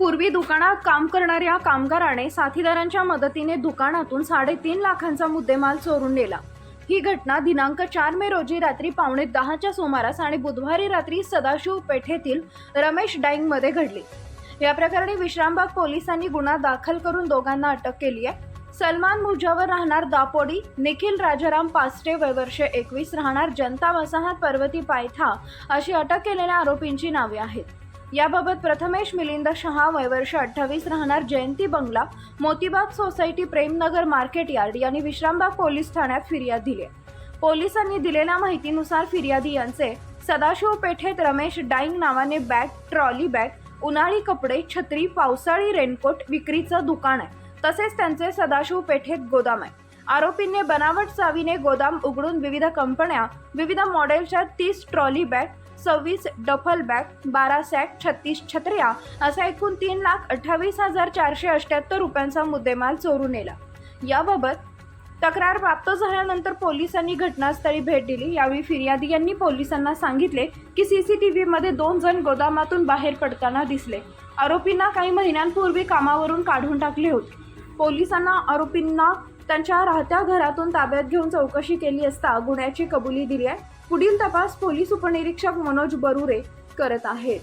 पूर्वी दुकानात काम करणाऱ्या कामगाराने साथीदारांच्या मदतीने दुकानातून साडेतीन लाखांचा मुद्देमाल चोरून नेला. ही घटना दिनांक चार मे रोजी रात्री पावणे दहाच्या सुमारास आणि बुधवारी रात्री सदाशिव पेठेतील रमेश डाईंगमध्ये घडली. या प्रकरणी विश्रामबाग पोलिसांनी गुन्हा दाखल करून दोघांना अटक केली आहे. सलमान मुजावर राहणार दापोडी निखिल राजाराम पास्टे वय वर्ष एकवीस राहणार जनता वसाहत पर्वती पायथा अशी अटक केलेल्या आरोपींची नावे आहेत. याबाबत प्रथमेश मिलिंद शहा वयवर्ष अठ्ठावीस राहणार जयंती बंगला Motibag society Premnagar market yard यांनी विश्रामबाग पोलीस ठाण्यात फिर्याद दिली आहे. पोलिसांनी दिलेल्या माहितीनुसार फिर्यादी यांचे सदाशिव पेठेत रमेश डाईंग नावाने बॅग ट्रॉली बॅग उन्हाळी कपडे छत्री पावसाळी रेनकोट विक्रीचं दुकान आहे तसेच त्यांचे सदाशिव पेठेत गोदाम आहे आरोपींनी बनावट चावीने गोदाम उघडून विविध कंपन्या विविध मॉडेलच्या तीस ट्रॉली बॅग सव्वीस डफल बॅग बारा सॅक छत्तीस छत्र्या असा एकूण तीन लाख अठ्ठावीस हजार चारशे अठ्ठ्याहत्तर रुपयांचा मुद्देमाल चोरून नेला. याबाबत तक्रार प्राप्त झाल्यानंतर पोलिसांनी घटनास्थळी भेट दिली. यावेळी फिर्यादी यांनी पोलिसांना सांगितले की सी सी टी व्हीमध्ये दोन जण गोदामातून बाहेर पडताना दिसले. आरोपींना काही महिन्यांपूर्वी कामावरून काढून टाकले होते. पोलिसांना आरोपींना त्यांच्या राहत्या घरातून ताब्यात घेऊन चौकशी केली असता गुन्ह्याची कबुली दिली आहे पुढील तपास पोलीस उपनिरीक्षक मनोज बरुरे करत आहेत.